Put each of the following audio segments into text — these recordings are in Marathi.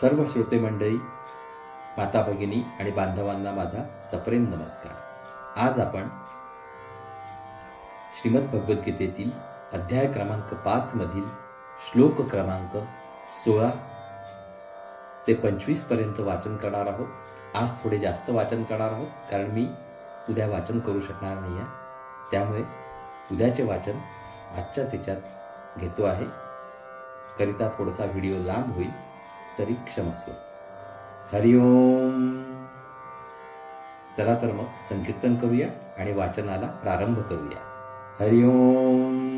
सर्व श्रोते मंडळी माता भगिनी आणि बांधवांना माझा सप्रेम नमस्कार. आज आपण श्रीमद भगवद्गीतेतील अध्याय क्रमांक पाच मधील श्लोक क्रमांक सोळा ते पंचवीसपर्यंत वाचन करणार आहोत. आज थोडे जास्त वाचन करणार आहोत कारण मी उद्या वाचन करू शकणार नाही आहे त्यामुळे उद्याचे वाचन आजच्याच ह्याच्यात घेतो आहे. करिता थोडासा व्हिडिओ लांब होईल. तरी क्षमस्व हरिओम चला तर मग संकीर्तन करूया आणि वाचनाला प्रारंभ करूया. हरिओम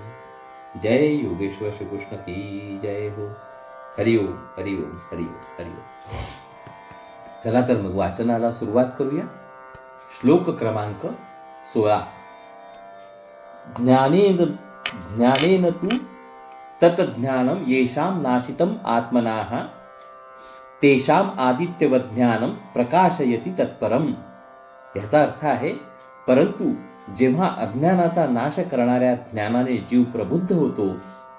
जय योगेश्वर श्रीकृष्ण की जय हो। हरिओम हरिओम हरिओम हरिओम चला तर मग वाचनाला सुरुवात करूया. श्लोक क्रमांक सोळा. ज्ञानेन ज्ञानेन तू तत्ज्ञानम येषां नाशितम आत्मनाः तेषाम आदित्यवत ज्ञानम प्रकाशयती तत्परम. ह्याचा अर्थ आहे परंतु जेव्हा अज्ञानाचा नाश करणाऱ्या ज्ञानाने जीव प्रबुद्ध होतो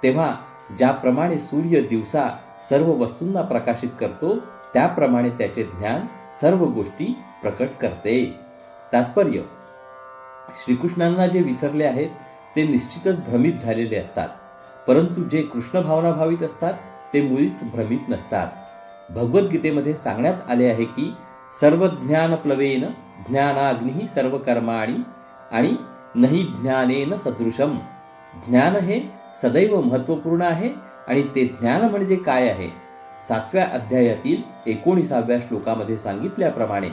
तेव्हा ज्याप्रमाणे सूर्य दिवसा सर्व वस्तूंना प्रकाशित करतो त्याप्रमाणे त्याचे ज्ञान सर्व गोष्टी प्रकट करते. तात्पर्य श्रीकृष्णांना जे विसरले आहेत ते निश्चितच भ्रमित झालेले असतात. परंतु जे कृष्ण भावना भावित असतात ते मुळीच भ्रमित नसतात. भगवद्गीतेमध्ये सांगण्यात आले आहे की सर्व ज्ञान प्लवेन ज्ञानाग्नी सर्व कर्माणी आणि नाही ज्ञानेन सदृशम. ज्ञान हे सदैव महत्त्वपूर्ण आहे आणि ते ज्ञान म्हणजे काय आहे? सातव्या अध्यायातील एकोणीसाव्या श्लोकामध्ये सांगितल्याप्रमाणे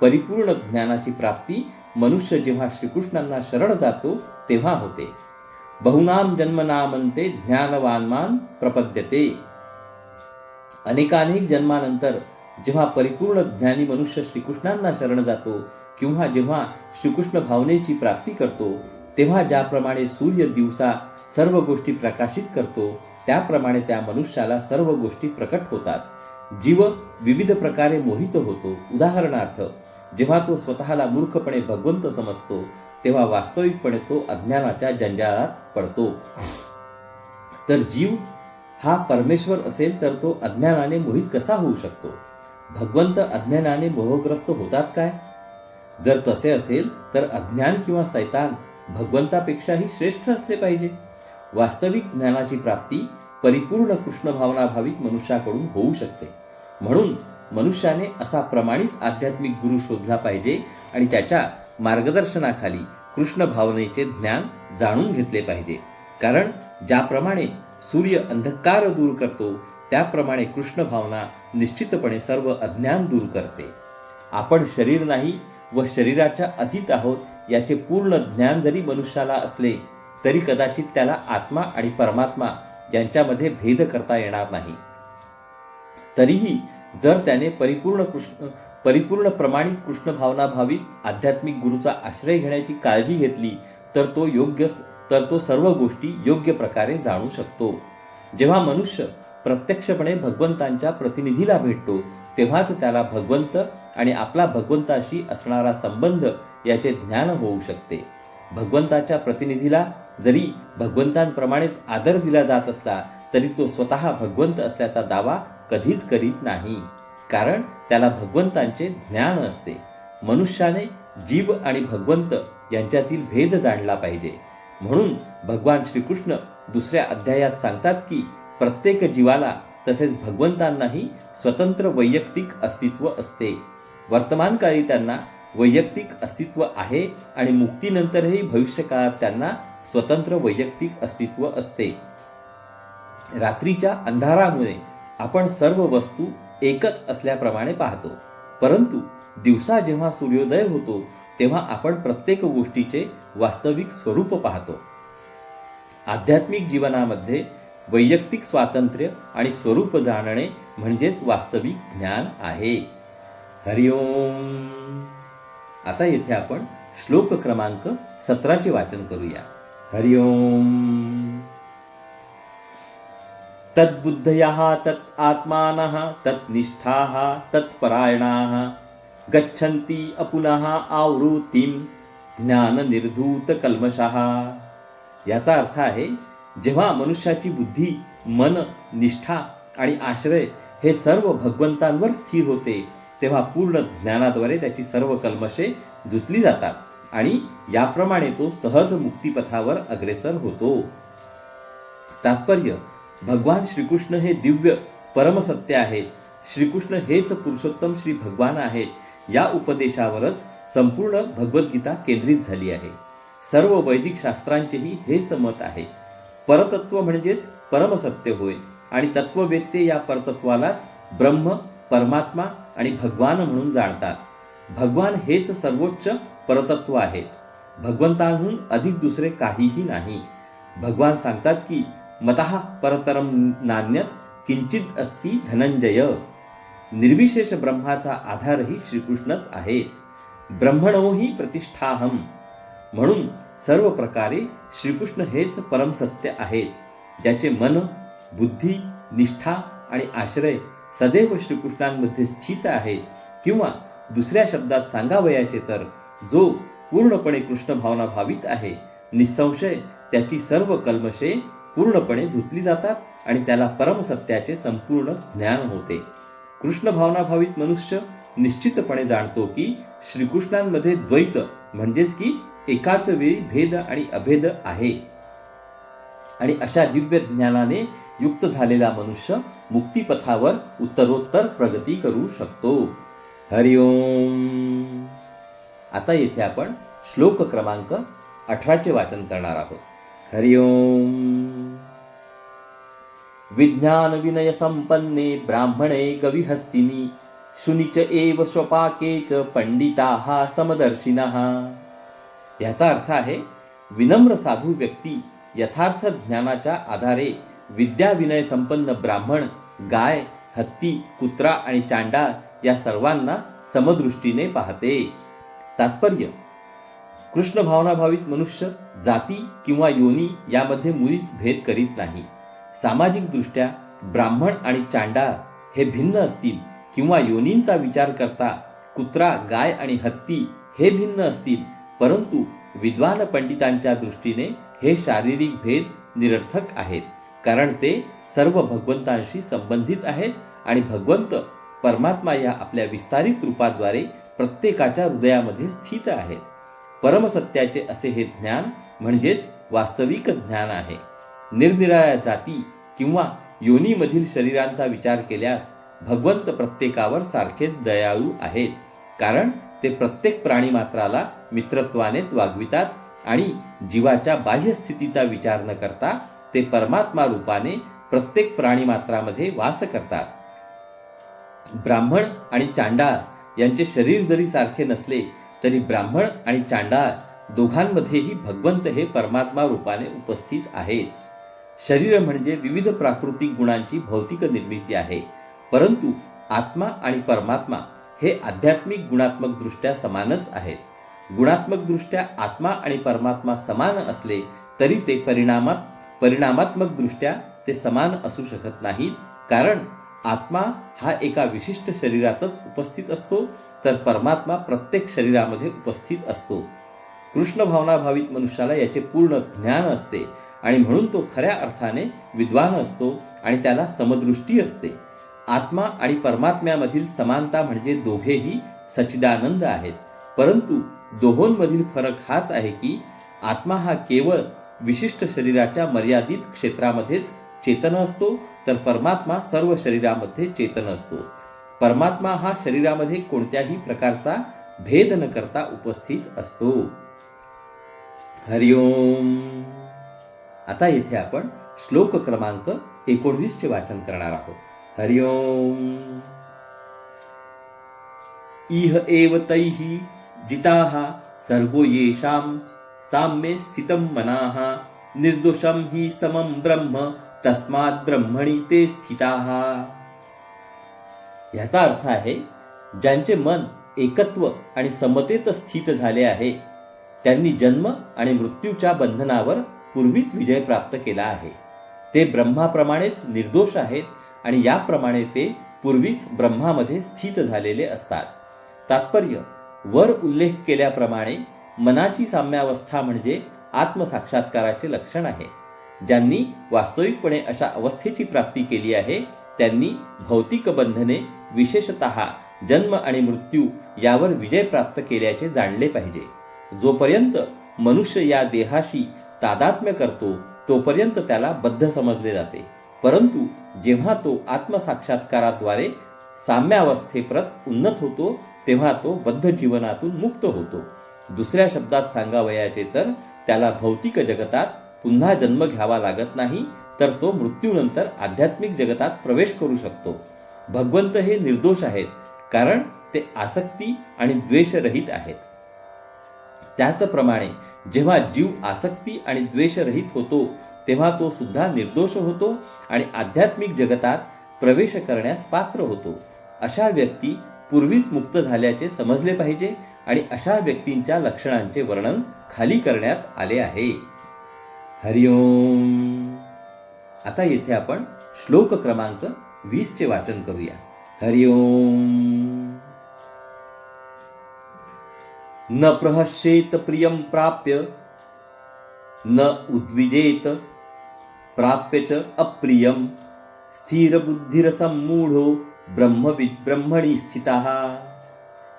परिपूर्ण ज्ञानाची प्राप्ती मनुष्य जेव्हा श्रीकृष्णांना शरण जातो तेव्हा होते. बहुनाम जन्मनामंते ज्ञानवानमान प्रपद्यते. अनेकानेक जन्मानंतर जेव्हा परिपूर्ण ज्ञानी मनुष्य श्रीकृष्णांना शरण जातो किंवा जेव्हा श्रीकृष्ण भावनेची प्राप्ती करतो तेव्हा ज्याप्रमाणे सूर्य दिवसा सर्व गोष्टी प्रकाशित करतो त्याप्रमाणे त्या मनुष्याला सर्व गोष्टी प्रकट होतात. जीव विविध प्रकारे मोहित होतो. उदाहरणार्थ जेव्हा तो स्वतःला मूर्खपणे भगवंत समजतो तेव्हा वास्तविकपणे तो अज्ञानाच्या जंजाळात पडतो. तर जीव हा परमेश्वर असेल तर तो अज्ञानाने मोहित कसा होऊ शकतो? भगवंत अज्ञानाने मोहग्रस्त होतात काय? जर तसे असेल तर अज्ञान किंवा सैतान भगवंतापेक्षाही श्रेष्ठ असले पाहिजे. वास्तविक ज्ञानाची प्राप्ती परिपूर्ण कृष्ण भावना भाविक मनुष्याकडून होऊ शकते. म्हणून मनुष्याने असा प्रमाणित आध्यात्मिक गुरु शोधला पाहिजे आणि त्याच्या मार्गदर्शनाखाली कृष्ण भावनेचे ज्ञान जाणून घेतले पाहिजे. कारण ज्याप्रमाणे सूर्य अंधकार दूर करतो त्याप्रमाणे कृष्ण भावना निश्चितपणे सर्व अज्ञान दूर करते. आपण शरीर नाही व शरीराच्या अतीत आहोत याचे पूर्ण ज्ञान जरी मनुष्याला असले तरी कदाचित त्याला आत्मा आणि परमात्मा यांच्यामध्ये भेद करता येणार नाही. तरीही जर त्याने परिपूर्ण कृष्ण परिपूर्ण प्रमाणित कृष्ण भावना भावित आध्यात्मिक गुरुचा आश्रय घेण्याची काळजी घेतली तर तो योग्य तर तो सर्व गोष्टी योग्य प्रकारे जाणू शकतो. जेव्हा मनुष्य प्रत्यक्षपणे भगवंतांच्या प्रतिनिधीला भेटतो तेव्हाच त्याला भगवंत आणि आपला भगवंताशी असणारा संबंध याचे ज्ञान होऊ शकते. भगवंताच्या प्रतिनिधीला जरी भगवंतांप्रमाणेच आदर दिला जात असला तरी तो स्वतः भगवंत असल्याचा दावा कधीच करीत नाही. कारण त्याला भगवंतांचे ज्ञान असते. मनुष्याने जीव आणि भगवंत यांच्यातील भेद जाणला पाहिजे. म्हणून भगवान श्रीकृष्ण दुसऱ्या अध्यायात सांगतात की प्रत्येक जीवाला तसेच भगवंतांनाही स्वतंत्र वैयक्तिक अस्तित्व असते. वर्तमानकाळी त्यांना वैयक्तिक अस्तित्व आहे आणि मुक्तीनंतरही भविष्यकाळात त्यांना स्वतंत्र वैयक्तिक अस्तित्व असते. रात्रीच्या अंधारामुळे आपण सर्व वस्तू एकच असल्याप्रमाणे पाहतो. परंतु दिवसा जेव्हा सूर्योदय होतो तेव्हा आपण प्रत्येक गोष्टीचे वास्तविक स्वरूप पाहतो. आध्यात्मिक जीवनामध्ये वैयक्तिक स्वातंत्र्य आणि स्वरूप जाणणे म्हणजेच वास्तविक ज्ञान आहे. हरिओम आता येथे आपण श्लोक क्रमांक सतराचे वाचन करूया. हरिओम तद्बुद्धयः तत् आत्मानः तत् निष्ठाः तत्परायणाः गच्छन्ति अपुनः आवृत्तीं ज्ञाननिर्धूतकल्मषः याचा अर्थ आहे जेव्हा मनुष्याची बुद्धी मन निष्ठा आणि आश्रय हे सर्व भगवंतांवर स्थिर होते तेव्हा पूर्ण ज्ञानाद्वारे त्याची सर्व कल्मशे धुतली जातात आणि याप्रमाणे तो सहज मुक्तिपथावर अग्रेसर होतो. तात्पर्य भगवान श्रीकृष्ण हे दिव्य परमसत्य आहेत. श्रीकृष्ण हेच पुरुषोत्तम श्री भगवान आहेत. या उपदेशावरच संपूर्ण भगवद्गीता केंद्रित झाली आहे. सर्व वैदिक शास्त्रांचेही हेच मत आहे. परतत्व म्हणजेच परमसत्य होय. आणि तत्ववेत्ते या परतत्वालाच ब्रह्म परमात्मा आणि भगवान म्हणून जाणतात. भगवान हेच सर्वोच्च परतत्व आहे भगवंतांहून अधिक दुसरे काहीही नाही. भगवान सांगतात की मतः परतरम नान्यत किंचित अस्ति धनंजय. निर्विशेष ब्रह्माचा आधारही श्रीकृष्णच आहे. ब्रह्मणोही प्रतिष्ठाहम. म्हणून सर्व प्रकारे श्रीकृष्ण हेच परमसत्य आहेत ज्याचे मन बुद्धी निष्ठा आणि आश्रय सदैव श्रीकृष्णांमध्ये स्थित आहे किंवा दुसऱ्या शब्दात सांगावयाचे तर जो पूर्णपणे कृष्ण भावना भावित आहे निसंशय त्याची सर्व कल्मशे पूर्णपणे धुतली जातात आणि त्याला परमसत्याचे संपूर्ण ज्ञान होते. कृष्ण भावना भावित मनुष्य निश्चितपणे जाणतो की श्रीकृष्णांमध्ये द्वैत म्हणजेच की एकाच वेळी भेद आणि अभेद आहे. आणि अशा दिव्य ज्ञानाने युक्त झालेला मनुष्य मुक्तिपथावर उत्तरोत्तर प्रगती करू शकतो. हरिओम आता येथे आपण श्लोक क्रमांक अठराचे वाचन करणार आहोत. हरिओम विज्ञान विनय संपन्ने ब्राह्मणे गविहस्तिनी शुनिच एव स्वपाके च पंडिता समदर्शिनः. याचा अर्थ आहे विनम्र साधू व्यक्ती यथार्थ ज्ञानाच्या आधारे विद्याविनय संपन्न ब्राह्मण गाय हत्ती कुत्रा आणि चांडा या सर्वांना समदृष्टीने पाहते. तात्पर्य कृष्ण भावनाभावित मनुष्य जाती किंवा योनी यामध्ये मुळीच भेद करीत नाही. सामाजिकदृष्ट्या ब्राह्मण आणि चांडाळ हे भिन्न असतील किंवा योनींचा विचार करता कुत्रा गाय आणि हत्ती हे भिन्न असतील परंतु विद्वान पंडितांच्या दृष्टीने हे शारीरिक भेद निरर्थक आहेत. कारण ते सर्व भगवंतांशी संबंधित आहेत आणि भगवंत परमात्मा या आपल्या विस्तारित रूपाद्वारे प्रत्येकाच्या हृदयामध्ये स्थित आहेत. परमसत्याचे असे हे ज्ञान म्हणजेच वास्तविक ज्ञान आहे. निरनिराळ्या जाती किंवा योनीमधील शरीरांचा विचार केल्यास भगवंत प्रत्येकावर सारखेच दयाळू आहेत. कारण ते प्रत्येक प्राणीमात्राला मित्रत्वानेच वागवितात आणि जीवाच्या बाह्यस्थितीचा विचार न करता ते परमात्मा रूपाने प्रत्येक प्राणीमात्रामध्ये वास करतात. ब्राह्मण आणि चांडाळ यांचे शरीर जरी सारखे नसले तरी ब्राह्मण आणि चांडाळ दोघांमध्येही भगवंत हे परमात्मा रूपाने उपस्थित आहेत. शरीर म्हणजे विविध प्राकृतिक गुणांची भौतिक निर्मिती आहे. परंतु आत्मा आणि परमात्मा हे आध्यात्मिक गुणात्मक दृष्ट्या समानच आहेत. गुणात्मक दृष्ट्या आत्मा आणि परमात्मा समान असले तरी ते परिणामात परिणामात्मकदृष्ट्या ते समान असू शकत नाहीत. कारण आत्मा हा एका विशिष्ट शरीरातच उपस्थित असतो तर परमात्मा प्रत्येक शरीरामध्ये उपस्थित असतो. कृष्ण भावनाभावित मनुष्याला याचे पूर्ण ज्ञान असते आणि म्हणून तो खऱ्या अर्थाने विद्वान असतो आणि त्याला समदृष्टी असते. आत्मा आणि परमात्म्यामधील समानता म्हणजे दोघेही सच्चिदानंद आहेत. परंतु दोहोंमधील फरक हाच आहे की आत्मा हा केवळ विशिष्ट शरीराच्या मर्यादित क्षेत्रामध्येच चेतन असतो तर परमात्मा सर्व शरीरामध्ये चेतन असतो. परमात्मा हा शरीरामध्ये कोणत्याही प्रकारचा भेद न करता उपस्थित असतो. हरिओम आता येथे आपण श्लोक क्रमांक एकोणवीस चे वाचन करणार आहोत. हरिओम इह एव तैः जिताः सर्वो येषां साम्ये स्थितं मनाः निर्दोषं हि समं ब्रह्म तस्मात् ब्रह्मणि ते स्थिताः। याचा अर्थ आहे ज्यांचे मन एकत्व आणि समतेत स्थित झाले आहे त्यांनी जन्म आणि मृत्यूच्या बंधनावर पूर्वीच विजय प्राप्त केला आहे. ते ब्रह्माप्रमाणेच निर्दोष आहेत आणि याप्रमाणे ते पूर्वीच ब्रह्मामध्ये स्थित झालेले असतात. तात्पर्य वर उल्लेख केल्याप्रमाणे मनाची साम्यावस्था म्हणजे आत्मसाक्षात्काराचे लक्षण आहे. ज्यांनी वास्तविकपणे अशा अवस्थेची प्राप्ती केली आहे त्यांनी भौतिक बंधने विशेषत जन्म आणि मृत्यू यावर विजय प्राप्त केल्याचे जाणले पाहिजे. जोपर्यंत मनुष्य या देहाशी तादात्म्य करतो तोपर्यंत त्याला बद्ध समजले जाते. परंतु जेव्हा तो आत्मसाक्षात्काराद्वारे साम्यावस्थेप्रत उन्नत होतो तेव्हा तो बद्ध जीवनातून मुक्त होतो. दुसऱ्या शब्दात सांगावयाचे तर त्याला भौतिक जगतात पुन्हा जन्म घ्यावा लागत नाही तर तो मृत्यूनंतर आध्यात्मिक जगतात प्रवेश करू शकतो. भगवंत हे निर्दोष आहेत कारण ते आसक्ती आणि द्वेषरहित आहेत. त्याचप्रमाणे जेव्हा जीव आसक्ती आणि द्वेषरहित होतो तेव्हा तो सुद्धा निर्दोष होतो आणि आध्यात्मिक जगतात प्रवेश करण्यास पात्र होतो. अशा व्यक्ती पूर्वीच मुक्त झाल्याचे समजले पाहिजे आणि अशा व्यक्तींच्या लक्षणांचे वर्णन खाली करण्यात आले आहे. हरिओम आता येथे आपण श्लोक क्रमांक वीसचे वाचन करूया. हरिओम न प्रहस्येत प्रियं प्राप्य न उद्विजेत प्राप्य च अप्रियं। स्थिरबुद्धिरसम्मूढो ब्रह्मविद ब्रह्मणी स्थिता।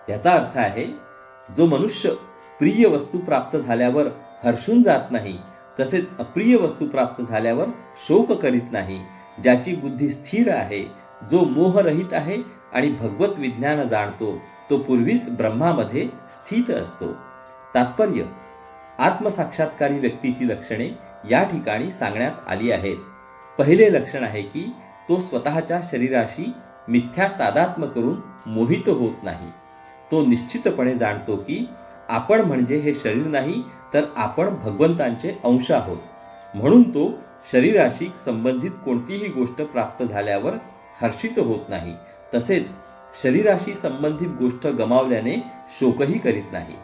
याचा अर्थ आहे जो मनुष्य प्रिय वस्तू प्राप्त झाल्यावर हर्षून जात नाही तसेच अप्रिय वस्तू प्राप्त झाल्यावर शोक करीत नाही ज्याची बुद्धी स्थिर आहे जो मोहरहित आहे आणि भगवत विज्ञान जाणतो तो पूर्वीच ब्रह्मामध्ये स्थित असतो. तात्पर्य आत्मसाक्षात्कारी व्यक्तीची लक्षणे या ठिकाणी सांगण्यात आली आहेत. पहिले लक्षण आहे की तो स्वतःच्या शरीराशी मिथ्या तादात्म करून मोहित होत नाही. तो निश्चितपणे जाणतो की आपण म्हणजे हे शरीर नाही तर आपण भगवंतांचे अंश आहोत. म्हणून तो शरीराशी संबंधित कोणतीही गोष्ट प्राप्त झाल्यावर हर्षित होत नाही. तसेच शरीराशी संबंधित गोष्ट गमावल्याने शोकही करीत नाही.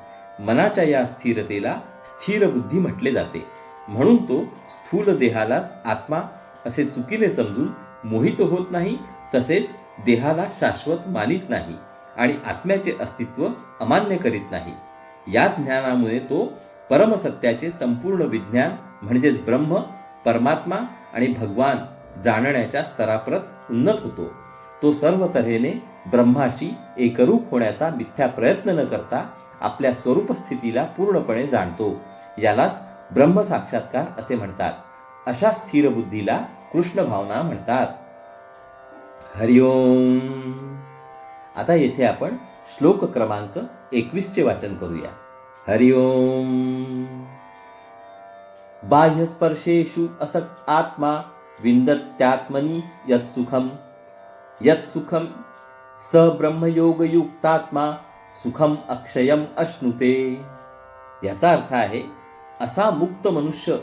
मनाच्या या स्थिरतेला स्थिर बुद्धी म्हटले जाते. म्हणून तो स्थूल देहालाच आत्मा असे चुकीने समजून मोहित होत नाही तसेच देहाला शाश्वत मानित नाही. आणि आत्म्याचे अस्तित्व अमान्य करीत नाही. या ज्ञानामुळे तो परमसत्याचे संपूर्ण विज्ञान म्हणजेच ब्रह्म परमात्मा आणि भगवान जाणण्याच्या स्तराप्रत उन्नत होतो. तो सर्व तऱ्हेने ब्रह्माशी एकरूप होण्याचा मिथ्या प्रयत्न न करता आपल्या स्वरूप स्थितीला पूर्णपणे जाणतो. यालाच ब्रह्मसाक्षात्कार असे म्हणतात. अशा स्थिर बुद्धीला कृष्ण भावना म्हणतात. हरिओम. आता येथे आपण श्लोक क्रमांक एकवीसचे वाचन करूया. हरिओम बाह्यस्पर्शेषु असक् आत्मा विंदत्यात्मनी यत्सुखम सुखम. यत् सुखम स ब्रह्मयोगयुक्तात्मा सुखम अक्षयम अश्नुते. याचा अर्थ आहे असा मुक्त मनुष्य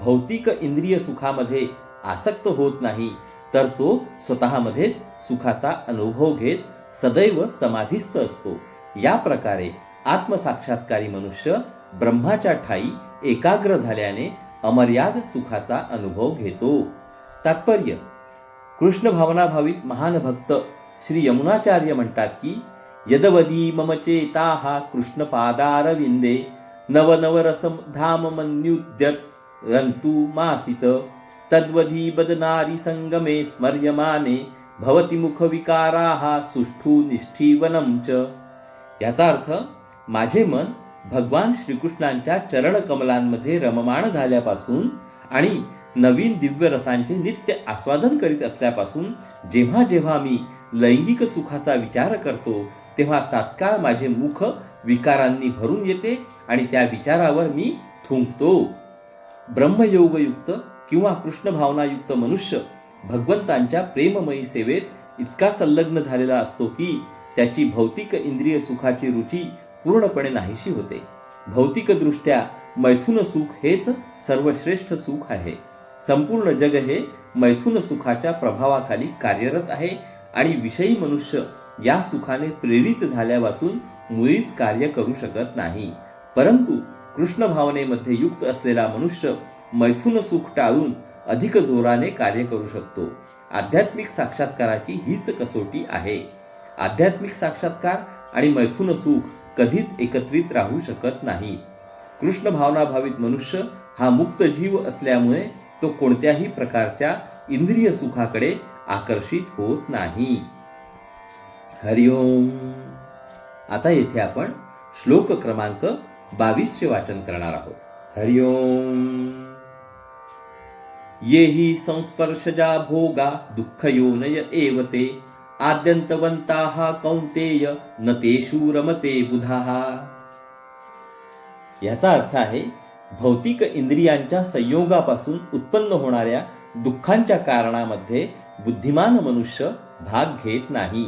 भौतिक इंद्रिय सुखामध्ये आसक्त होत नाही तर तो स्वतःमध्येच सुखाचा अनुभव घेत सदैव समाधिस्थ असतो. या प्रकारे आत्मसाक्षात्कारी मनुष्य ब्रह्माच्या ठाई एकाग्र झाल्याने अमर्याद सुखाचा अनुभव घेतो. तात्पर्य कृष्ण भावनाभावित महान भक्त श्री यमुनाचार्य म्हणतात की यदवधी मम चेता कृष्ण पादारविंदे नवनवरसम धाम मन्युद्यत रंतु मासित तद्वधी बदनारी संगमे स्मर्यमाने भवती मुखविकारा हा सुष्ठू निष्ठीवनम च. याचा अर्थ माझे मन भगवान श्रीकृष्णांच्या चरणकमलांमध्ये रममाण झाल्यापासून आणि नवीन दिव्य रसांचे नित्य आस्वादन करीत असल्यापासून जेव्हा जेव्हा मी लैंगिक सुखाचा विचार करतो तेव्हा तात्काळ माझे मुख विकारांनी भरून येते आणि त्या विचारावर मी थुंकतो. ब्रह्मयोगयुक्त किंवा कृष्ण भावनायुक्त मनुष्य भगवंतांच्या प्रेममयी सेवेत इतका संलग्न झालेला असतो की त्याची भौतिक इंद्रिय सुखाची रुची पूर्णपणे नाहीशी होते. भौतिकदृष्ट्या मैथुन सुख हेच सर्वश्रेष्ठ सुख आहे. संपूर्ण जग हे मैथुन सुखाच्या प्रभावाखाली कार्यरत आहे आणि विषयी मनुष्य या सुखाने प्रेरित झाल्या वाचून मुळीच कार्य करू शकत नाही. परंतु कृष्ण भावनेमध्ये युक्त असलेला मनुष्य मैथुन सुख टाळून अधिक जोराने कार्य करू शकतो. आध्यात्मिक साक्षात्काराची हीच कसोटी आहे. आध्यात्मिक साक्षात्कार आणि मैथुन सुख कधीच एकत्रित राहू शकत नाही. कृष्ण भावनाभावित मनुष्य हा मुक्त जीव असल्यामुळे तो कोणत्याही प्रकारच्या इंद्रिय सुखाकडे आकर्षित होत नाही. हरिओम आता येथे आपण श्लोक क्रमांक बावीसचे वाचन करणार आहोत. हरिओम ये हि संस्पर्शजा भोगा दुःखयोनय एव ते. आद्यंतवंताः कौन्तेय न तेषु रमते बुधाः. याचा अर्थ आहे भौतिक इंद्रियांच्या संयोगापासून उत्पन्न होणाऱ्या दुःखांच्या कारणामध्ये बुद्धिमान मनुष्य भाग घेत नाही.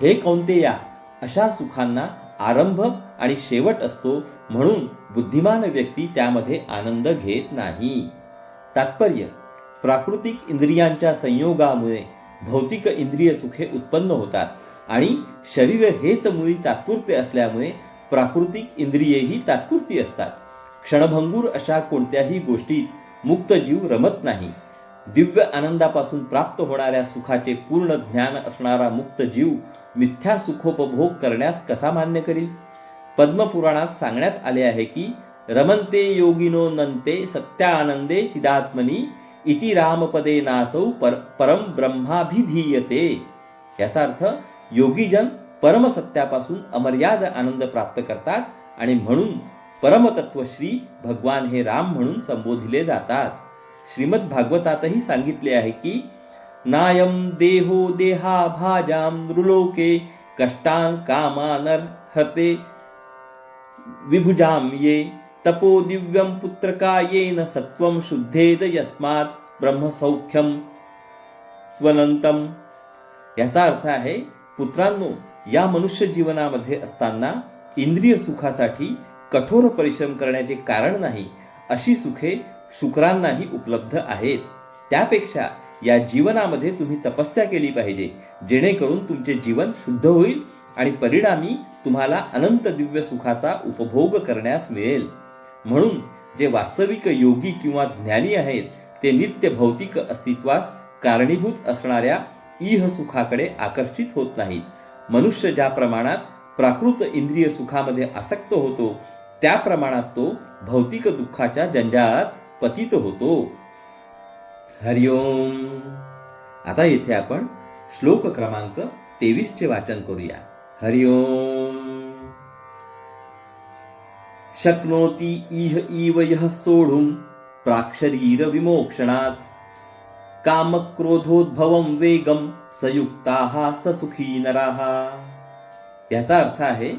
हे कौंतेया अशा सुखांना आरंभ आणि शेवट असतो म्हणून बुद्धिमान व्यक्ती त्यामध्ये आनंद घेत नाही. तात्पर्य प्राकृतिक इंद्रियांच्या संयोगामुळे भौतिक इंद्रिय सुखे उत्पन्न होतात आणि शरीर हेच मुळी तात्पुरते असल्यामुळे प्राकृतिक इंद्रियेही तात्पुरती असतात. क्षणभंगूर अशा कोणत्याही गोष्टीत मुक्त जीव रमत नाही. दिव्य आनंदापासून प्राप्त होणाऱ्या सुखाचे पूर्ण ज्ञान असणारा मुक्त जीव मिथ्या सुखोपभोग करण्यास कसा मान्य करील? पद्मपुराणात सांगण्यात आले आहे की रमंते योगिनो नंते सत्यानंदे चिदात्मनी इति रामपदे नासौ पर परम ब्रह्माभिधीयते. याचा अर्थ योगीजन परमसत्यापासून अमर्याद आनंद प्राप्त करतात आणि म्हणून परमतत्वश्री भगवान हे राम म्हणून संबोधिले जातात. श्रीमद भागवतातही सांगितले आहे की नायम देहो देहा भाजाम नृलोके कष्टान कामानर्हते विभुजाम ये तपो दिव्यम पुत्रकायेन सत्वम शुद्धेद यस्मात ब्रह्मसौख्यम त्वनंतम याचा अर्थ आहे पुत्रांनो या मनुष्य जीवनामध्ये असताना इंद्रिय सुखासाठी कठोर परिश्रम करण्याचे कारण नाही अशी सुखे शुक्रांनाही उपलब्ध आहेत. त्यापेक्षा या जीवनामध्ये तुम्ही तपस्या केली पाहिजे जेणेकरून तुमचे जीवन शुद्ध होईल आणि परिणामी तुम्हाला अनंत दिव्य सुखाचा उपभोग करण्यास मिळेल. म्हणून जे वास्तविक योगी किंवा ज्ञानी आहेत ते नित्य भौतिक अस्तित्वास कारणीभूत असणाऱ्या इह सुखाकडे आकर्षित होत नाहीत. मनुष्य ज्या प्रमाणात प्राकृत इंद्रिय सुखामध्ये आसक्त होतो त्या प्रमाणात तो भौतिक दुःखाच्या जंजाळात पतित होतो. हरिओम आता येथे आपण श्लोक क्रमांक तेवीस चे वाचन करूया. हरिओम शक्नोती इह इव यः सोढुं प्राक्षरीरविमोक्षणात्। कामक्रोधोद्भवं वेगम सयुक्ताः ससुखी नराः याचा अर्थ आहे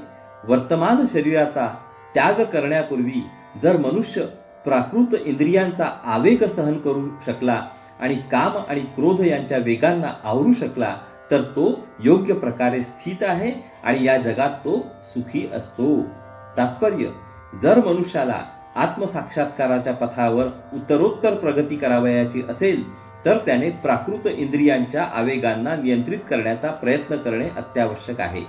वर्तमान शरीराचा त्याग करण्यापूर्वी जर मनुष्य प्राकृत इंद्रियांचा आवेग सहन करू शकला आणि काम आणि क्रोध यांच्या वेगांना आवरू शकला तर तो योग्य प्रकारे स्थित आहे आणि या जगात तो सुखी असतो. तात्पर्य जर मनुष्याला आत्मसाक्षात्काराच्या पथावर उत्तरोत्तर प्रगती करावयाची असेल तर त्याने प्राकृत इंद्रियांच्या आवेगांना नियंत्रित करण्याचा प्रयत्न करणे अत्यावश्यक आहे.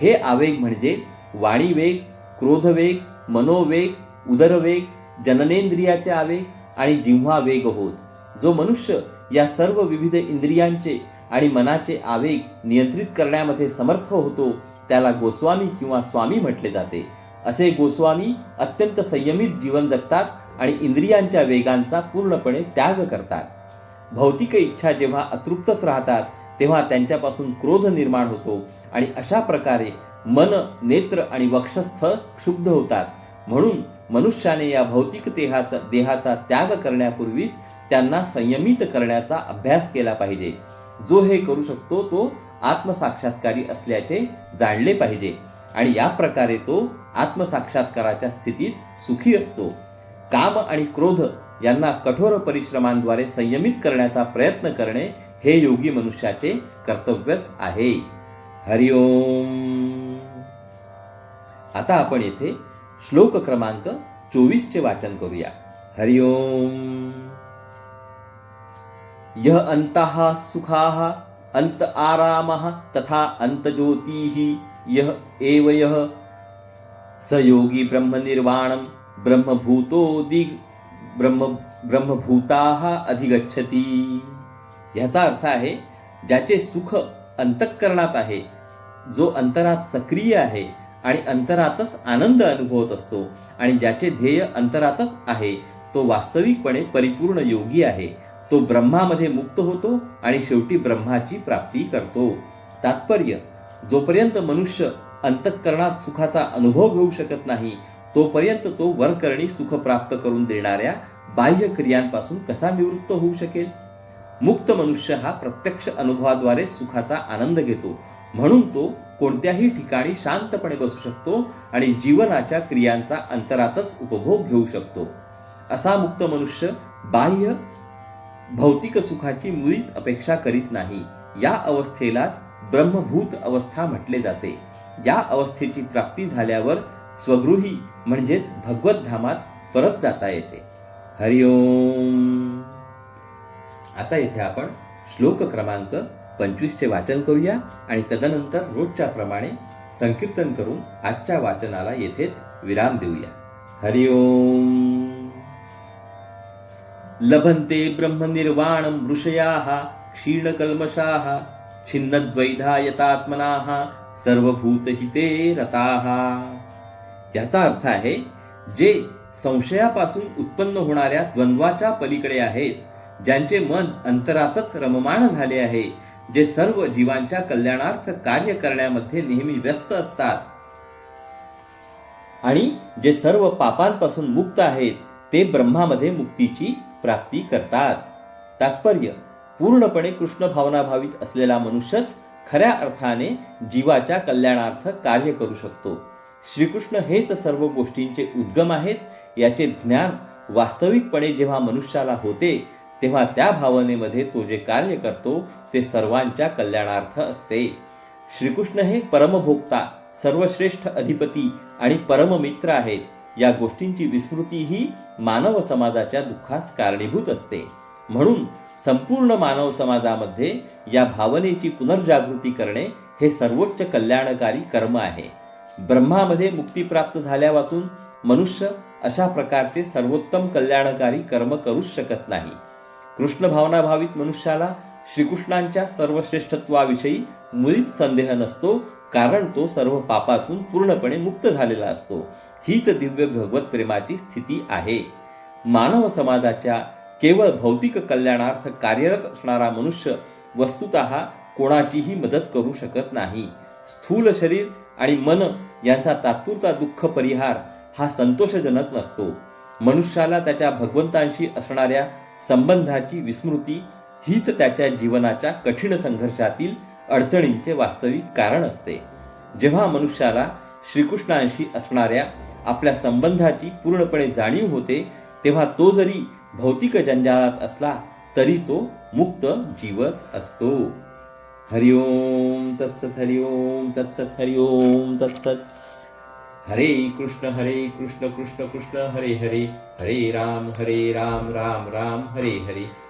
हे आवेग म्हणजे वाणीवेग क्रोधवेग मनोवेग उदरवेग जननेंद्रियाचे आवेग आणि जिव्हा वेग होत. जो मनुष्य या सर्व विविध इंद्रियांचे आणि मनाचे आवेग नियंत्रित करण्यामध्ये समर्थ होतो त्याला गोस्वामी किंवा स्वामी म्हटले जाते. असे गोस्वामी अत्यंत संयमित जीवन जगतात आणि इंद्रियांच्या वेगांचा पूर्णपणे त्याग करतात. भौतिक इच्छा जेव्हा अतृप्तच राहतात तेव्हा त्यांच्यापासून क्रोध निर्माण होतो आणि अशा प्रकारे मन नेत्र आणि वक्षस्थ क्षुब्ध होतात. म्हणून मनुष्याने या भौतिक देहाचा देहाचा त्याग करण्यापूर्वीच त्यांना संयमित करण्याचा अभ्यास केला पाहिजे. जो हे करू शकतो तो आत्मसाक्षात्कारी असल्याचे जाणले पाहिजे. आणि या प्रकारे तो आत्मसाक्षात्काराच्या स्थितीत सुखी असतो. काम आणि क्रोध यांना कठोर परिश्रमांद्वारे संयमित करण्याचा प्रयत्न करणे हे योगी मनुष्याचे कर्तव्यच आहे. हरिओम आता आपण येथे श्लोक क्रमांक चोवीसचे वाचन करूया. हरिओम यह अंतः सुखाः अंत आरामः तथा अंतज्योतिः यह एव यह स योगी ब्रह्मनिर्वाणं ब्रह्मभूतोदि ब्रह्म ब्रह्मभूताः अधिगच्छती। ह्याचा अर्थ आहे ज्याचे सुख अंतःकरणात आहे जो अंतरात सक्रिय आहे आणि अंतरातच आनंद अनुभवत असतो आणि ज्याचे ध्येय अंतरातच आहे तो वास्तविकपणे परिपूर्ण योगी आहे तो ब्रह्मामध्ये मुक्त होतो आणि शेवटी ब्रह्माची प्राप्ती करतो। तात्पर्य जोपर्यंत मनुष्य अंतःकरणात सुखाचा अनुभव घेऊ शकत नाही तोपर्यंत तो वरकरणी सुख प्राप्त करून देणाऱ्या बाह्य क्रियांपासून कसा निवृत्त होऊ शकेल? मुक्त मनुष्य हा प्रत्यक्ष अनुभवाद्वारे सुखाचा आनंद घेतो. म्हणून तो कोणत्याही ठिकाणी शांतपणे बसू शकतो आणि जीवनाच्या क्रियांचा अंतरातच उपभोग घेऊ शकतो. असा मुक्त मनुष्य बाह्य भौतिक सुखाची मुळीच अपेक्षा करीत नाही. या अवस्थेलाच ब्रह्मभूत अवस्था म्हटले जाते. या अवस्थेची प्राप्ती झाल्यावर स्वगृही म्हणजेच भगवत धामात परत जाता येते. हरिओम. आता येथे आपण श्लोक क्रमांक पंचवीसचे वाचन करूया आणि तदनंतर रोजच्या प्रमाणे संकीर्तन करून आजच्या वाचनाला येथेच विराम देऊया. हरिओम. लभन्ते ब्रह्मनिर्वाण ऋषयाः क्षीणकल्मषाः छिन्नद्वैधायतात्मनाः सर्वभूतहिते रताः. याचा अर्थ आहे जे संशयापासून उत्पन्न होणाऱ्या द्वंद्वाच्या पलीकडे आहेत ज्यांचे मन अंतरातच रममाण झाले आहे जे सर्व जीवांच्या कल्याणार्थ कार्य करण्यामध्ये नेहमी व्यस्त असतात. आणि जे सर्व पापांपासून मुक्त आहेत ते ब्रह्मामध्ये मुक्तीची प्राप्ती करतात. तात्पर्य पूर्णपणे कृष्ण भावनाभावित असलेला मनुष्यच खऱ्या अर्थाने जीवाच्या कल्याणार्थ कार्य करू शकतो. श्रीकृष्ण हेच सर्व गोष्टींचे उद्गम आहेत याचे ज्ञान वास्तविकपणे जेव्हा मनुष्याला होते तेव्हा त्या भावनेमध्ये तो जे कार्य करतो ते सर्वांच्या कल्याणार्थ असते. श्रीकृष्ण हे परमभोक्ता सर्वश्रेष्ठ अधिपती आणि परममित्र आहेत. या गोष्टींची विस्मृती ही मानव समाजाच्या दुःखास कारणीभूत असते. म्हणून संपूर्ण मानव समाजामध्ये या भावनेची पुनर्जागृती करणे हे सर्वोच्च कल्याणकारी कर्म आहे. ब्रह्मामध्ये मुक्ती प्राप्त मनुष्य अशा प्रकारचे सर्वोत्तम कल्याणकारी कर्म करूच शकत नाही. कृष्ण भावनाभावित मनुष्याला श्रीकृष्णांच्या सर्वश्रेष्ठत्वाविषयी मुळीच संदेह नसतो कारण तो सर्व पापातून पूर्णपणे मुक्त झालेला असतो. हीच दिव्य भगवत प्रेमाची स्थिती आहे. मानव समाजाच्या केवळ भौतिक कल्याणार्थ कार्यरत असणारा मनुष्य वस्तुत कोणाचीही मदत करू शकत नाही. स्थूल शरीर आणि मन यांचा तात्पुरता दुःख परिहार हा संतोषजनक नसतो. मनुष्याला त्याच्या भगवंतांशी असणाऱ्या संबंधाची विस्मृती हीच त्याच्या जीवनाच्या कठीण संघर्षातील अडचणींचे वास्तविक कारण असते. जेव्हा मनुष्याला श्रीकृष्णांशी असणाऱ्या आपल्या संबंधाची पूर्णपणे जाणीव होते तेव्हा तो जरी भौतिक जंजाळात असला तरी तो मुक्त जीवच असतो. हरिओम तत्सत हरिओम तत्सत हरिओम तत्सत. हरे कृष्ण हरे कृष्ण कृष्ण कृष्ण हरे हरे. हरे राम हरे राम राम राम हरे हरे.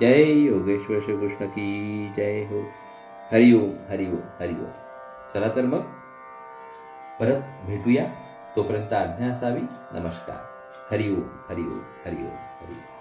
जय योगेश्वर श्रीकृष्ण की जय हो. हरिओम हरिओम हरिओम चला तर मग परत भेटूया. तोपर्यंत आज्ञा असावी. नमस्कार. हरिओम हरिओम हरिओम हरिओम